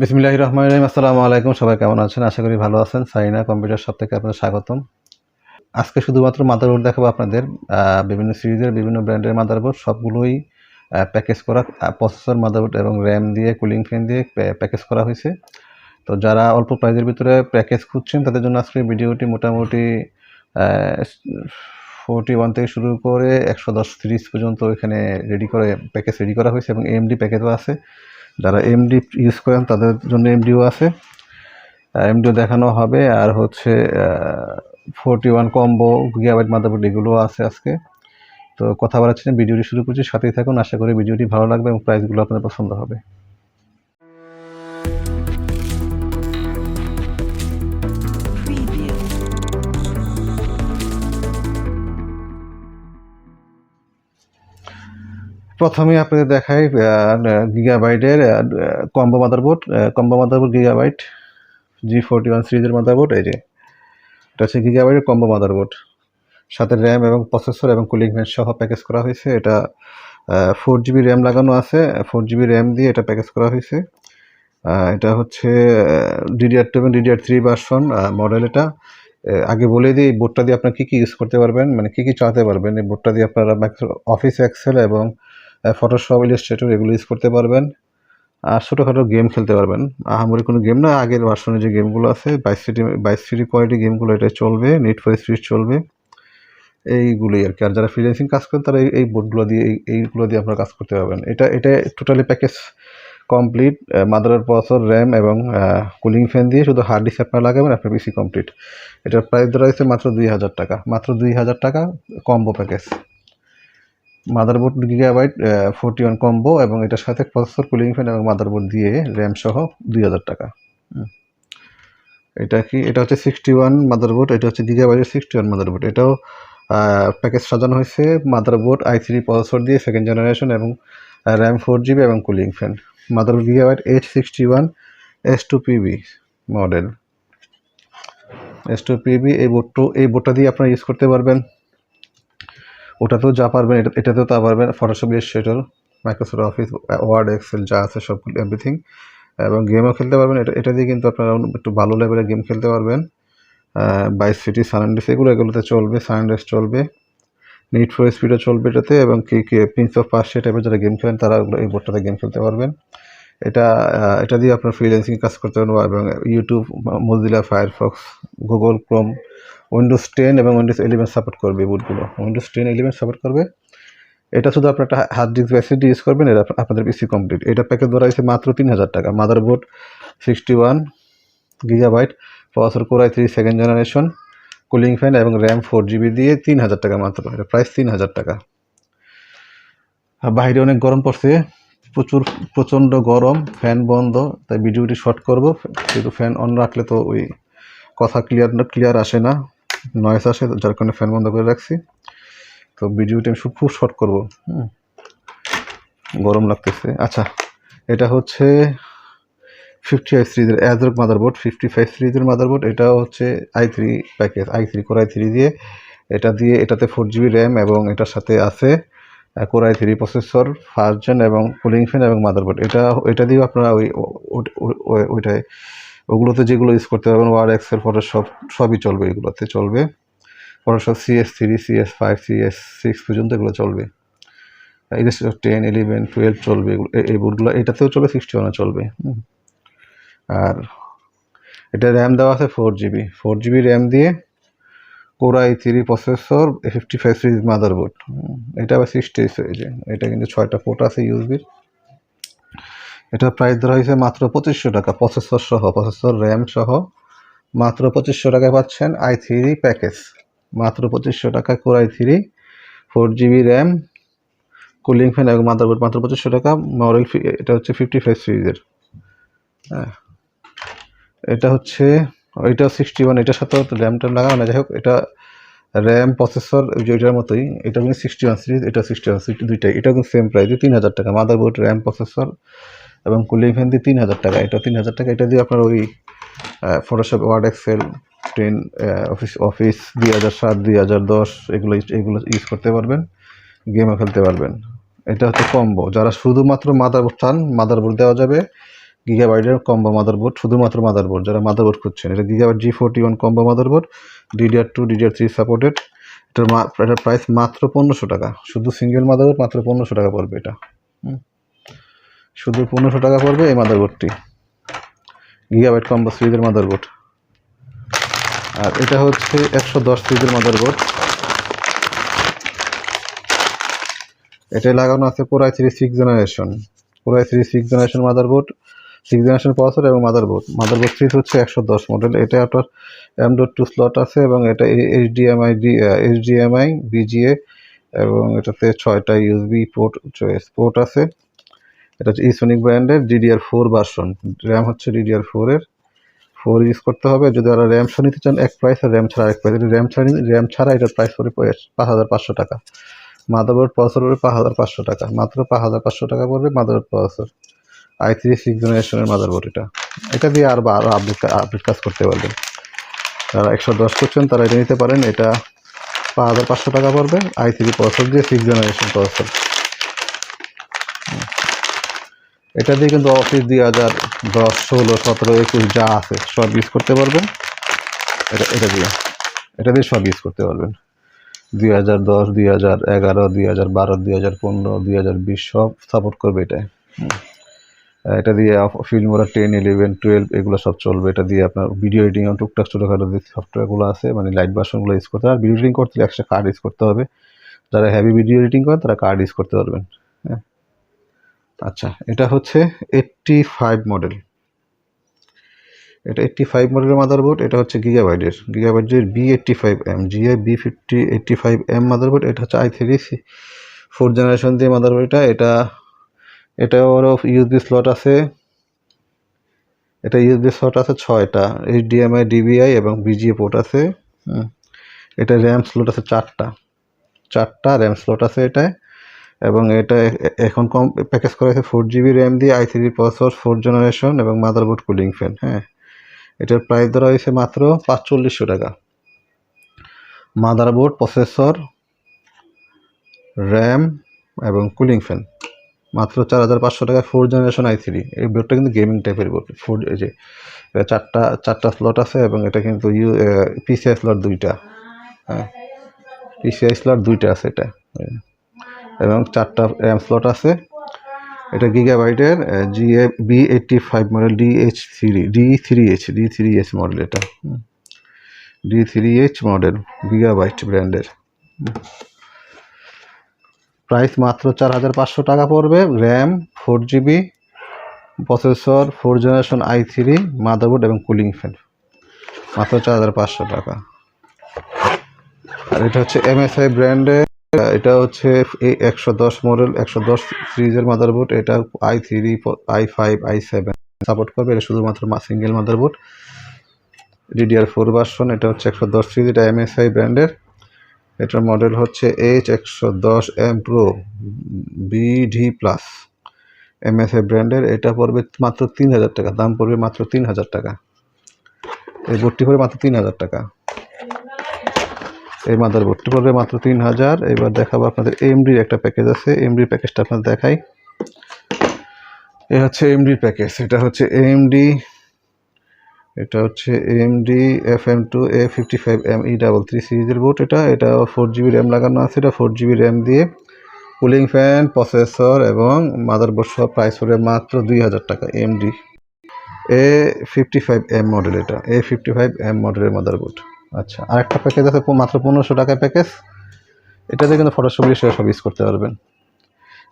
বিসমিল্লাহ রহমান রহিম। আসসালামু আলাইকুম, সবাই কেমন আছেন? আশা করি ভালো আছেন। সাইনা কম্পিউটার সব থেকে আপনাদের স্বাগতম। আজকে শুধুমাত্র মাদারবোর্ড দেখাবো আপনাদের। বিভিন্ন সিরিজের, বিভিন্ন ব্র্যান্ডের মাদারবোর্ড সবগুলোই প্যাকেজ করা প্রসেসর মাদারবোর্ড এবং র্যাম দিয়ে কুলিং ফ্যান দিয়ে প্যাকেজ করা হয়েছে। তো যারা অল্প প্রাইজের ভিতরে প্যাকেজ খুঁজছেন, তাদের জন্য আজকে ভিডিওটি মোটামুটি ফোরটি ওয়ান থেকে শুরু করে একশো দশ সিরিজ পর্যন্ত এখানে রেডি করে প্যাকেজ রেডি করা হয়েছে এবং এমডি প্যাকেজও আছে। যারা এমডি ইউজ করেন, তাদের জন্য এমডিও আছে। এমডিও দেখানো হবে। আর হচ্ছে forty one combo Gigabyte motherboard এগুলো আছে আজকে। তো কথা বলার ভিডিওটি শুরু করছি। সাথেই থাকুন। আশা করি ভিডিওটি ভালো লাগবে এবং প্রাইসগুলো আপনাদের পছন্দ হবে। প্রথমে আপনাদের দেখাই গিগাবাইটের combo motherboard combo motherboard Gigabyte G forty one সিরিজের মাদারবোর্ড এই যে। এটা হচ্ছে গিগাবাইটের কম্বো মাদারবোর্ড সাথে র্যাম এবং প্রসেসর এবং কুলিং ফ্যান সহ প্যাকেজ করা হয়েছে। এটা ফোর জিবি র্যাম লাগানো আছে। ফোর জিবি র্যাম দিয়ে এটা প্যাকেজ করা হয়েছে। এটা হচ্ছে ডিডিআর টু এবং ডিডিআর থ্রি ভার্সন মডেল এটা। আগে বলে দিই, এই বোর্ডটা দিয়ে আপনার কী কী ইউজ করতে পারবেন মানে কী কী চালাতে পারবেন, এই বোর্ডটা দিয়ে আপনারা অফিস এক্সেল এবং ফটোশপ ইলাস্ট্রেটর এগুলো ইউজ করতে পারবেন। আর ছোটোখাটো গেম খেলতে পারবেন। আহামরি কোনো গেম না, আগের ভার্সনে যে গেমগুলো আছে বাইশ সিটি বাইশ সিটি কোয়ালিটি গেমগুলো এটা চলবে নেট ফর স্পিড চলবে। এইগুলোই আর কি। আর যারা ফ্রিল্যান্সিং কাজ করেন, তারা এই বোর্ডগুলো দিয়ে, এই, এইগুলো দিয়ে আপনারা কাজ করতে পারবেন। এটা এটা টোটালি প্যাকেজ কমপ্লিট মাদারের প্রসেসর র্যাম এবং কুলিং ফ্যান দিয়ে শুধু হার্ড ডিস্ক আপনারা লাগাবেন, আপনার পিসি কমপ্লিট এটার প্রাইস ধরা হয়েছে মাত্র দুই হাজার টাকা। মাত্র দুই হাজার টাকা combo package motherboard Gigabyte forty one combo এবং এটার সাথে প্রসেসর কুলিং ফ্যান এবং মাদারবোর্ড দিয়ে র্যাম সহ দুই হাজার টাকা। এটা কি, এটা হচ্ছে সিক্সটি ওয়ান মাদারবোর্ড এটা হচ্ছে গিগাবাইটের সিক্সটি ওয়ান মাদারবোর্ড এটাও প্যাকেজ সাজানো হয়েছে মাদারবোর্ড আই থ্রি প্রসেসর দিয়ে সেকেন্ড জেনারেশন এবং র্যাম ফোর জিবি এবং cooling fan motherboard Gigabyte H sixty one S two PB model S two PB এই বোর্ডটো এই বোর্ডটা দিয়ে আপনারা ইউজ করতে পারবেন। ওটাতেও যা পারবেন, এটা এটাতেও তা পারবেন। Photoshop Illustrator Microsoft Office Word Excel যা আছে সবগুলো এভরিথিং এবং গেমও খেলতে পারবেন। এটা এটা দিয়ে কিন্তু আপনারা একটু ভালো লেভেলের গেম খেলতে পারবেন। বাইশ সিটি সানডেস এগুলো এগুলোতে চলবে সানডেস চলবে। নিট ফর স্পিডও চলবে এটাতে। এবং কি কি প্রিন্স অফ পার্সিয়া টাইপের যারা গেম খেলেন, তারা এই বোর্ডটাতে গেম খেলতে পারবেন। এটা এটা দিয়ে আপনার ফ্রিল্যান্সিং কাজ করতে পারবেন এবং YouTube Mozilla Firefox Google Chrome Windows ten এবং উইন্ডোজ ইলেভেন সাপোর্ট করবে বুটগুলো উইন্ডোজ টেন ইলেভেন সাপোর্ট করবে। এটা শুধু আপনার একটা হার্ড ডিস্ক ব্যাসিটি ইউজ করবেন, এটা আপনাদের পিসি কমপ্লিট এটা প্যাকেজ ধরা হয়েছে মাত্র তিন হাজার টাকা। Motherboard sixty one Gigabyte processor core i three second generation cooling fan এবং র্যাম ফোর জিবি দিয়ে তিন হাজার টাকা মাত্র। এটা প্রাইস তিন হাজার টাকা। আর বাইরে অনেক গরম পড়ছে। প্রচুর, প্রচণ্ড গরম ফ্যান বন্ধ, তাই ভিডিওটি শর্ট করব কিন্তু ফ্যান অন রাখলে তো ওই কথা ক্লিয়ার ক্লিয়ার আসে না নয়েস আসে, যার কারণে ফ্যান বন্ধ করে রাখছি তো ভিডিওটি আমি খুব শর্ট করব। গরম লাগতেছে আচ্ছা এটা হচ্ছে ফিফটি ফাইভ সিরিজের অ্যাজরক মাদারবোর্ড ফিফটি ফাইভ সিরিজের মাদারবোর্ড এটা হচ্ছে i three package i three core i three দিয়ে, এটা দিয়ে এটাতে ফোর জিবি র্যাম এবং এটার সাথে আছে core i three processor first gen এবং কুলিং ফ্যান এবং মাদারবোর্ড এটা এটা দিয়েও আপনারা ওই ওইটায় ওগুলোতে যেগুলো ইউজ করতে পারবেন ওয়ার্ড এক্সেল ফটোশপ সবই চলবে এগুলোতে, চলবে। Photoshop CS three CS five CS six পর্যন্ত এগুলো চলবে। ইলেস্ট্রেটর টেন ইলেভেন টুয়েলভ চলবে এগুলো এই- বোর্ডগুলো এটাতেও চলবে সিক্সটি ওয়ানও চলবে। আর, এটা র্যাম দেওয়া আছে four GB four GB RAM দিয়ে core i three processor fifty five series motherboard এটা আবার সিক্সটি যে এটা কিন্তু ছয়টা পোর্ট আছে ইউএসবির এটা প্রাইস ধরা হয়েছে মাত্র পঁচিশশো টাকা। প্রসেসর সহ প্রসেসর র্যাম সহ মাত্র পঁচিশশো টাকায় পাচ্ছেন আই থ্রি প্যাকেজ মাত্র পঁচিশশো টাকা core i three four GB RAM cooling fan এবং মাদারবোর্ড মাত্র পঁচিশশো টাকা। মডেল এটা হচ্ছে ফিফটি ফাইভ সিরিজের হ্যাঁ। এটা হচ্ছে এটা সিক্সটি ওয়ান এটার সাথেও র্যামটা লাগানো না যাই হোক, এটা র্যাম প্রসেসর যেটার মতোই, এটা কিন্তু সিক্সটি ওয়ান সিরিজ এটা সিক্সটি ওয়ান সিক্সটি দুইটাই। এটা কিন্তু সেম প্রাইস তিন হাজার টাকা। মাদারবোর্ড র্যাম প্রসেসর এবং কুলিং ফ্যান দিয়ে তিন হাজার টাকা। এটা তিন হাজার টাকা। এটা দিয়ে আপনার ওই Photoshop Word Excel ten Office Office দুই হাজার সাত, দুই হাজার দশ, এগুলো এগুলো ইউজ করতে পারবেন গেমও খেলতে পারবেন। এটা হচ্ছে কম্বো যারা শুধুমাত্র মাদারবোর্ড চান মাদারবোর্ড দেওয়া যাবে। গিগাবাইটের কম্বো মাদারবোর্ড শুধুমাত্র মাদারবোর্ড যারা মাদারবোর্ড খুঁজছেন। এটা Gigabyte G forty one combo motherboard DDR two DDR three supported এটার এটার প্রাইস মাত্র পনেরোশো টাকা। শুধু সিঙ্গেল মাদারবোর্ড মাত্র পনেরোশো টাকা পড়বে এটা। শুধু পনেরোশো টাকা পড়বে এই মাদারবোর্ডটি গিগাবাইট কম্বো সিরিজের মাদারবোর্ড আর এটা হচ্ছে একশো দশ সিরিজের মাদারবোর্ড এটা লাগানো আছে core i three six generation core i three six generation motherboard six generation processor এবং মাদারবোর্ড মাদারবোর্ড সিরিজ হচ্ছে একশো দশ মডেল এটা আপনার এম ডট টু স্লট আছে এবং এটা HDMI D H HDMI VGA এবং এটাতে ছয়টা ইউএসবি পোর্ট পোর্ট আছে। এটা হচ্ছে ইসোনিক ব্র্যান্ডের ডিডিআর ফোর ভার্সন র্যাম হচ্ছে ডিডিআর ফোরের ফোর ইউজ করতে হবে। যদি ওরা র্যাম সহ নিতে চান, এক প্রাইস আর র্যাম ছাড়া এক প্রাইস র্যাম ছাড়া র্যাম ছাড়া এটার প্রাইস পড়ে পাঁচ হাজার পাঁচশো টাকা। মাদারবোর্ড প্রসেসর পড়বে পাঁচ হাজার পাঁচশো টাকা। মাত্র পাঁচ হাজার পাঁচশো টাকা পড়বে motherboard processor i three six জেনারেশনের মাদারবোর্ড এটা। এটা দিয়ে আর আরও আপডেট আপডেট কাজ করতে পারবেন। যারা একশো দশ করছেন, তারা এটা নিতে পারেন। এটা পাঁচ হাজার পাঁচশো টাকা পড়বে আই থ্রি প্রসেসর দিয়ে সিক্স জেনারেশন প্রসেসর এটা দিয়ে কিন্তু অফিস দুই হাজার দশ, ষোলো, সতেরো, একুশ যা আছে, সব ইউজ করতে পারবেন। এটা এটা দিয়ে। এটা দিয়ে সব ইউজ করতে পারবেন। দুই হাজার দশ, দুই হাজার এগারো, দুই হাজার বারো, দুই হাজার পনেরো, দুই হাজার বিশ সব সাপোর্ট করবে এটাই। এটা দিয়ে ফিল্মোরা টেন ইলেভেন টুয়েলভ এগুলো সব চলবে। এটা দিয়ে আপনার ভিডিও এডিটিং টুকটাক ছোটোখাটো যে সফটওয়্যারগুলো আছে মানে লাইট ভার্সনগুলো ইউজ করতে হবে। আর ভিডিও এডিটিং করতে একটা কার্ড ইউজ করতে হবে। যারা হ্যাভি ভিডিও এডিটিং করেন তারা কার্ড ইউজ করতে পারবেন। হ্যাঁ। আচ্ছা এটা হচ্ছে এইট্টি ফাইভ মডেল এটা এইট্টি ফাইভ মডেলের মাদারবোর্ড এটা হচ্ছে গিগাবাইটের গিগাবাইটের B eighty five M GI B fifty eighty five M motherboard এটা হচ্ছে আই থ্রি ফোর জেনারেশন দিয়ে মাদারবোর্ড এটা এটা এটা ওরও ইউএসবি স্লট আছে। এটা ইউএসবি স্লট আছে ছয়টা এইচডিএমআই ডিবিআই এবং বিজিএ পোর্ট আছে। এটা র্যাম স্লট আছে চারটা। চারটা র্যাম স্লট আছে এটায়। এবং এটা এখন কম প্যাকেজ করা হয়েছে ফোর জিবি র্যাম দিয়ে I three processor four generation এবং মাদারবোর্ড কুলিং ফ্যান হ্যাঁ। এটার প্রাইস ধরা হয়েছে মাত্র পাঁচচল্লিশশো টাকা। মাদারবোর্ড প্রসেসর র্যাম এবং কুলিং ফ্যান মাত্র চার হাজার পাঁচশো টাকা ফোর জেনারেশন আই থ্রি এই বোর্ডটা কিন্তু গেমিং টাইপের বোর্ড ফোর এই যে চারটা চারটা স্লট আছে এবং এটা কিন্তু ইউ পিসিআই স্লট দুইটা। হ্যাঁ পিসিআই স্লট দুইটা আছে এটা। এবং চারটা র্যাম স্লট আছে। এটা গিগাবাইটের GA B eighty five model D H three D three H D three H model এটা। D three H model gigabyte ব্র্যান্ডের প্রাইস মাত্র চার হাজার পাঁচশো টাকা পড়বে। RAM four GB, processor four generation I three, motherboard এবং কুলিং ফ্যান। মাত্র চার হাজার পাঁচশো টাকা। আর এটা হচ্ছে এমএসআই ব্র্যান্ডের, এটা হচ্ছে এই একশো দশ মডেল, একশো দশ সিরিজের মাদারবোর্ড, এটা I three, I five, I seven support করবে। এটা শুধুমাত্র single motherboard. DDR four version, এটা হচ্ছে একশো দশ সিরিজ, এটা এমএসআই ব্র্যান্ডের। এটার মডেল হচ্ছে এইচ একশো দশ M pro BD plus MSI ব্র্যান্ডের এটা পড়বে মাত্র তিন হাজার টাকা, দাম পড়বে মাত্র তিন হাজার টাকা। এই বোর্ডটি পড়বে মাত্র তিন হাজার টাকা। এই মাদার বোর্ডটি পড়বে মাত্র তিন হাজার। এবার দেখাবো আপনাদের এমডির একটা প্যাকেজ আছে। এমডির প্যাকেজটা আপনাদের দেখাই। এ হচ্ছে এমডির প্যাকেজ এটা হচ্ছে এমডি এটা হচ্ছে MD F M two A fifty five M E double three সিরিজের বোর্ড এটা। এটা ফোর জিবি র্যাম লাগানো আছে। এটা ফোর জিবি র্যাম দিয়ে কুলিং ফ্যান প্রসেসর এবং মাদারবোর্ড সহ প্রাইস পড়বে মাত্র দুই হাজার টাকা MD A fifty five M model এটা। এ ফিফটি ফাইভ এম মডেলের মাদার মাদারবোর্ড আচ্ছা আরেকটা প্যাকেজ আছে মাত্র পনেরোশো টাকা প্যাকেজ এটাতে কিন্তু ফটোশপ দিয়ে সব ইউজ করতে পারবেন।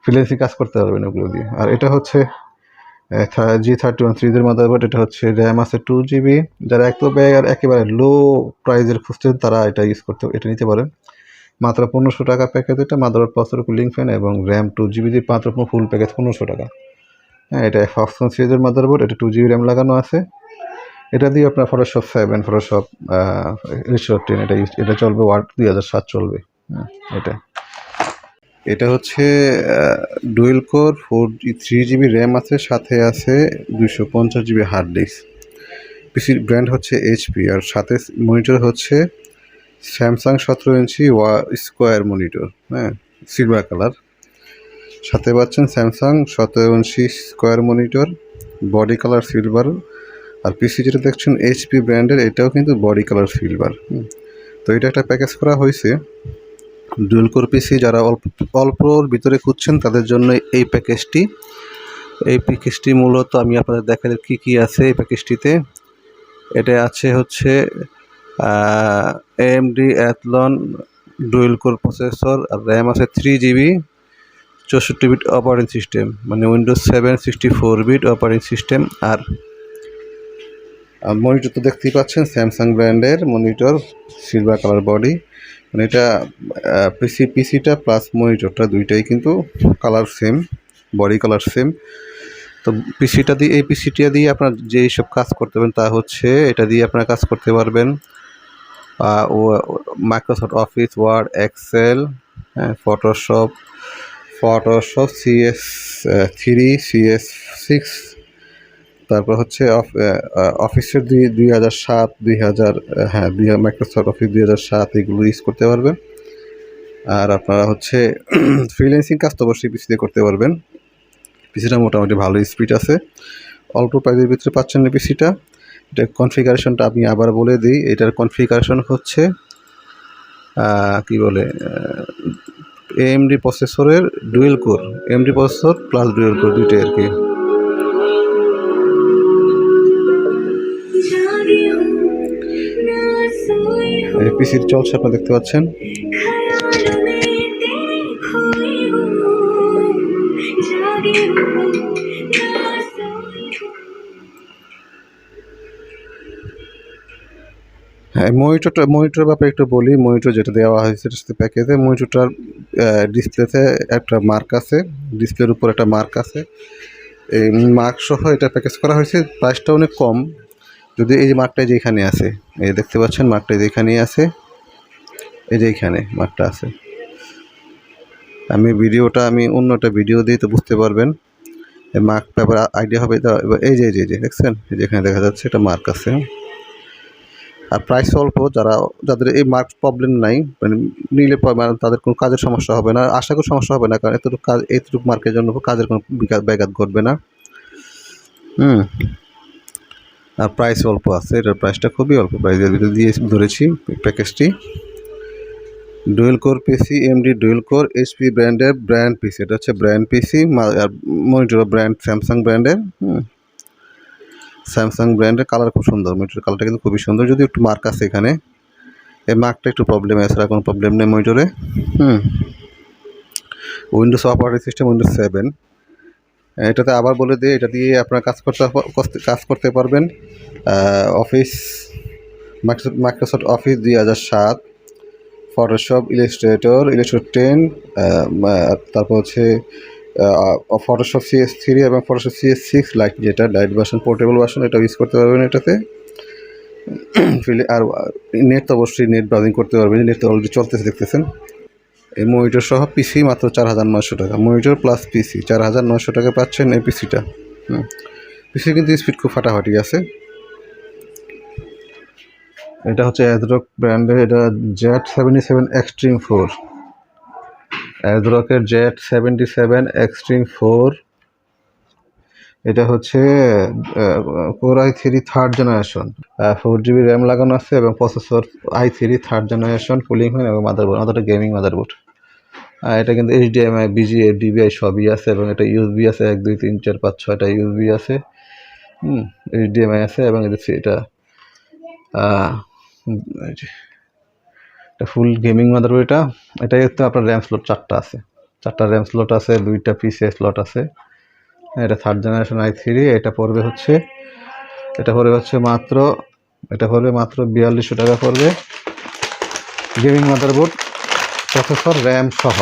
ফ্রিল্যান্সিং কাজ করতে পারবেন ওগুলো দিয়ে। আর এটা হচ্ছে জি থার্টি ওয়ান সিরিজের মাদারবোর্ড এটা হচ্ছে র্যাম আছে টু জিবি যারা একেবারে আর একেবারে লো প্রাইজের খুঁজছেন তারা এটা ইউজ করতে এটা নিতে পারেন। মাত্র পনেরোশো টাকা প্যাকেজ এটা মাদারবোর্ড প্রসেসর কুলিং ফ্যান এবং র্যাম টু জিবি দিয়ে মাত্র ফুল প্যাকেজ পনেরোশো টাকা। হ্যাঁ এটা ফক্সন সিরিজের মাদারবোর্ড এটা টু জিবি র্যাম লাগানো আছে। এটা দিয়ে আপনার Photoshop seven Photoshop resort ten এটা এটা চলবে ওয়ার্ড দুই হাজার সাত চলবে। হ্যাঁ, এটা। এটা হচ্ছে dual core, four three GB RAM আছে, সাথে আছে দুশো পঞ্চাশ জিবি হার্ড ডিস্ক। পিসির ব্র্যান্ড হচ্ছে এইচপি, আর সাথে মনিটর হচ্ছে স্যামসাং সতেরো ইঞ্চি ওয়া, স্কোয়ার মনিটর হ্যাঁ সিলভার কালার। সাথে পাচ্ছেন স্যামসাং সতেরো ইঞ্চি square monitor, body colour silver. আর পিসি যেটা দেখছেন এইচপি ব্র্যান্ডের, এটাও কিন্তু বডি কালার সিলভার তো এটা একটা প্যাকেজ করা হয়েছে। ডুয়েল কোর পিসি যারা অল্প অল্পর ভিতরে খুঁজছেন, তাদের জন্য এই প্যাকেজটি। এই প্যাকেজটি মূলত আমি আপনাদের দেখালে কী কী আছে এই প্যাকেজটিতে। এটা আছে হচ্ছে AMD Athlon dual core processor, আর র্যাম আছে থ্রি জিবি চৌষট্টি বিট অপারেটিং সিস্টেম মানে Windows seven sixty four bit operating system আর মনিটর তো দেখতেই পাচ্ছেন স্যামসাং ব্র্যান্ডের মনিটর সিলভার কালার বডি মানে এটা পিসি পিসিটা প্লাস মনিটরটা দুইটাই কিন্তু colour same body colour same তো পিসিটা দিয়ে, এই পিসিটা দিয়ে আপনার যেই সব কাজ করতে পারবেন তা হচ্ছে এটা দিয়ে আপনারা কাজ করতে পারবেন। Microsoft office word Excel Photoshop Photoshop CS three CS six তারপর হচ্ছে অফিসের দুই দুই হাজার সাত, দুই হাজার হ্যাঁ দুই মাইক্রোসফট অফিস দুই হাজার সাত, এগুলো ইউজ করতে পারবেন। আর আপনারা হচ্ছে ফ্রিল্যান্সিং কাজ তো অবশ্যই পিসিতে করতে পারবেন। পিসিটা মোটামুটি ভালো স্পিড আছে। অল্প প্রাইজের ভিতরে পাচ্ছেন না পিসিটা এটা কনফিগারেশনটা আমি আবার বলে দিই। এটার কনফিগারেশন হচ্ছে কি বলে এএমডি প্রসেসরের dual core MD processor plus dual core দুইটাই আর কি। পিসির চলছে, আপনারা দেখতে পাচ্ছেন। হ্যাঁ মনিটরটা মনিটর ব্যাপারে একটু বলি। মনিটর যেটা দেওয়া হয়েছে, সেটা প্যাকেজে মনিটরটার ডিসপ্লেতে একটা মার্ক আছে। ডিসপ্লের উপর একটা মার্ক আছে। এই মার্ক সহ এটা প্যাকেজ করা হয়েছে। প্রাইসটা অনেক কম। যদি এই যে মার্কটা যেখানে আছে, এই দেখতে পাচ্ছেন মাঠটা যেখানেই আছে, এই যে এইখানে মাঠটা আছে। আমি ভিডিওটা, আমি অন্য একটা ভিডিও দিই তো বুঝতে পারবেন। মার্ক ব্যাপার আইডিয়া হবে এই যে এই যে দেখছেন? এই যে এখানে দেখা যাচ্ছে এটা মার্ক আছে। আর প্রাইস অল্প, যারা, যাদের এই মার্ক প্রবলেম নাই মানে নিলে মানে তাদের কোনো কাজের সমস্যা হবে না। আশা করি সমস্যা হবে না, কারণ এতটুকু কাজ, এতটুকু মার্কের জন্য কাজের কোনো ব্যাঘাত ঘটবে না। হুম। প্রাইস অল্প আছে, এটার প্রাইসটা খুবই অল্প প্রাইসের ভিতরে দিয়ে ধরেছি প্যাকেজটি dual core PC MD dual core HP ব্র্যান্ডের ব্র্যান্ড পিসি এটা হচ্ছে ব্র্যান্ড পিসি আর মনিটর ব্র্যান্ড স্যামসাং ব্র্যান্ডের স্যামসাং ব্র্যান্ডের কালার খুব সুন্দর মনিটরের কালারটা কিন্তু খুবই সুন্দর যদি একটু মার্ক আছে এখানে। এই মার্কটা একটু প্রবলেম এছাড়া কোনো প্রবলেম নেই মনিটরে হুম। Windows operating system Windows seven এটাতে আবার বলে দিই এটা দিয়ে আপনারা কাজ করতে কাজ করতে পারবেন। অফিস মাইক্রোসফট অফিস দুই হাজার সাত ফটোশপ ইলাস্ট্রেটর ইলাস্ট্রেটর টেন তারপর হচ্ছে ফটোশপ সিএস থ্রি এবং ফটোশপ সিএস সিক্স লাইট যেটা লাইট ভার্সন পোর্টেবল ভার্সন এটা ইউজ করতে পারবেন এটাতে। আর, নেট তো অবশ্যই নেট ব্রাউজিং করতে পারবেন, নেট তো অলরেডি চলতেছে, দেখতেছেন। এই মনিটর সহ পিসি মাত্র চার হাজার নয়শো টাকা। মনিটর প্লাস পিসি চার হাজার নয়শো টাকা পাচ্ছেন এই পিসিটা হুম। পিসি কিন্তু স্পিড খুব ফাটাফাটি আছে। এটা হচ্ছে অ্যাজরক ব্র্যান্ডের এটা Z seventy seven extreme four অ্যাজরকের Z seventy seven extreme four এটা হচ্ছে core I three third generation four GB RAM লাগানো আছে এবং processor I three third generation cooling হয় এবং মাদারবোর্ড আমাদের গেমিং মাদারবোর্ড এটা কিন্তু এইচডিএমআই বিজিএ ডিবিআই সবই আছে এবং এটা ইউএসবি আছে, এক, দুই, তিন, চার, পাঁচ, ছয়টা ইউএসবি আছে। হুম এইচডিএমআই আছে এবং এটা এটা ফুল গেমিং মাদারবোর্ড এটা এটাই হচ্ছে আপনার র্যাম স্লট চারটা আছে। চারটা র্যাম স্লট আছে, দুইটা পিসিআই স্লট আছে। এটা থার্ড জেনারেশন আই থ্রি এটা পড়বে হচ্ছে, এটা পড়বে হচ্ছে মাত্র, এটা পড়বে মাত্র বিয়াল্লিশশো টাকা পড়বে। গেমিং মাদারবোর্ড প্রসেসর র্যাম সহ।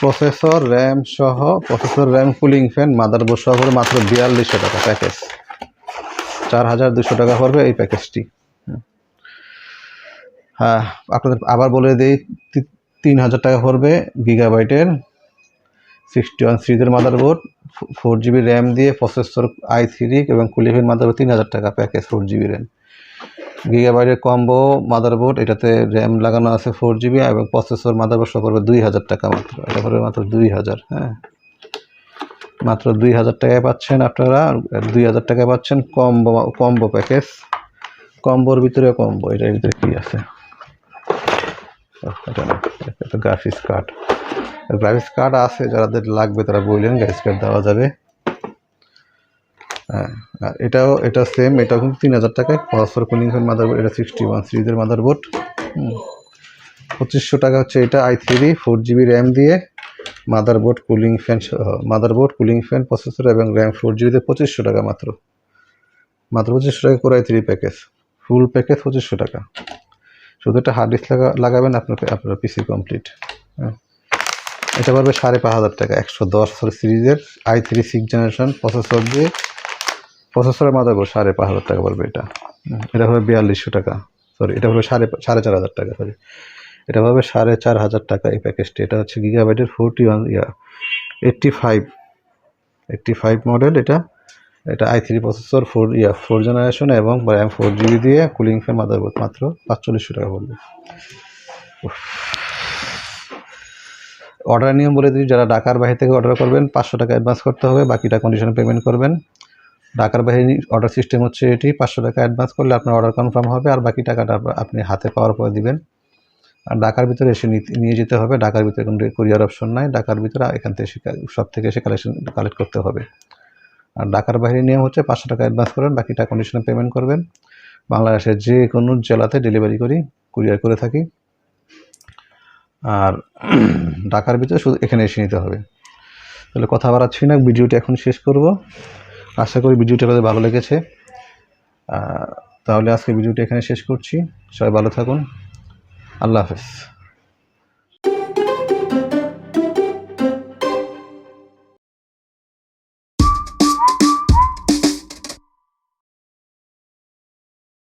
প্রসেসর র্যাম সহ, processor RAM cooling fan motherboard সহ পড়বে মাত্র বিয়াল্লিশশো টাকা প্যাকেজ। চার হাজার দুশো টাকা পড়বে এই প্যাকেজটি। হ্যাঁ আপনাদের আবার বলে দিই তিন হাজার টাকা পড়বে গিগাবাইটের সিক্সটি ওয়ান সিরিজের মাদারবোর্ড ফোর জিবি র্যাম দিয়ে প্রসেসর আই থ্রি এবং কুলিফের মাদারবোর্ড তিন হাজার টাকা প্যাকেজ ফোর জিবি র্যাম গিগাবাইটের কম্বো মাদারবোর্ড এটাতে র্যাম লাগানো আছে ফোর জিবি এবং প্রসেসর মাদারবোর্ড সহ করবে দুই হাজার টাকা মাত্র। এটা পড়বে মাত্র দুই হাজার হ্যাঁ। মাত্র দুই হাজার টাকায় পাচ্ছেন আপনারা দুই হাজার টাকায় পাচ্ছেন কম্বো কম্বো প্যাকেজ কম্বোর ভিতরে কম্বো এটার ভিতরে কী আছে? এটা না, এটা গ্রাফিক্স কার্ড গ্রাফিক্স কার্ড আছে যাদের লাগবে তারা বললেন গ্রাফিক্স কার্ড দেওয়া যাবে। হ্যাঁ আর এটাও, এটা সেম এটাও কিন্তু তিন হাজার টাকায়। প্রসেসর কুলিং ফ্যান মাদারবোর্ড এটা সিক্সটি ওয়ান সিরিজের মাদারবোর্ড পঁচিশশো টাকা হচ্ছে এটা I three four GB RAM দিয়ে motherboard cooling fan motherboard cooling fan processor এবং র্যাম ফোর জিবিতে পঁচিশশো টাকা মাত্র। মাত্র পঁচিশশো টাকা করে I three package full package পঁচিশশো টাকা। শুধু একটা হার্ড ডিস্ক লাগা লাগাবেন, আপনাকে, আপনার পিসি কমপ্লিট হ্যাঁ। এটা পারবে সাড়ে পাঁচ হাজার টাকা, একশো দশ সিরিজের I three six generation processor দিয়ে প্রসেসরের মাদারবোর্ড সাড়ে পাঁচ হাজার টাকা পড়বে এটা এটা হবে বিয়াল্লিশশো টাকা সরি এটা হবে সাড়ে সাড়ে চার হাজার টাকা সরি এটা হবে সাড়ে চার হাজার টাকা এই প্যাকেজটি এটা হচ্ছে গিগাবাইটের ফোরটি ওয়ান ইয়া eighty five eighty five model এটা এটা আই থ্রি প্রসেসর ফোর ইয়া ফোর জেনারেশন এবং র্যাম ফোর জিবি দিয়ে কুলিং ফ্যান মাদারবোর্ড মাত্র পাঁচচল্লিশশো টাকা পড়বে অর্ডার নিয়ম বলে দিই, যারা ঢাকার বাইরে থেকে অর্ডার করবেন, পাঁচশো টাকা অ্যাডভান্স করতে হবে, বাকিটা কন্ডিশনে পেমেন্ট করবেন। ঢাকার বাইরে অর্ডার সিস্টেম হচ্ছে এটি, পাঁচশো টাকা অ্যাডভান্স করলে আপনার অর্ডার কনফার্ম হবে, আর বাকি টাকাটা আপনি হাতে পাওয়ার পরে দিবেন। আর ঢাকার ভিতরে এসে নিয়ে যেতে হবে, ঢাকার ভিতরে কোনো কুরিয়ার অপশন নাই, ঢাকার ভিতরে এখান থেকে সব থেকে এসে কালেকশন কালেক্ট করতে হবে। আর ঢাকার বাইরে নিয়ম হচ্ছে পাঁচশো টাকা অ্যাডভান্স করবেন বাকিটা কন্ডিশনে পেমেন্ট করবেন। বাংলাদেশের যে কোনো জেলাতে ডেলিভারি করি কুরিয়ার করে থাকি। আর ঢাকার ভিতরে শুধু এখানে এসে নিতে হবে। তাহলে কথা বাড়াচ্ছি না, ভিডিওটি এখন শেষ করব। আশা করি ভিডিওটি আপনাদের ভালো লেগেছে। তাহলে আজকে ভিডিওটি এখানে শেষ করছি। সবাই ভালো থাকুন। আল্লাহ হাফেজ।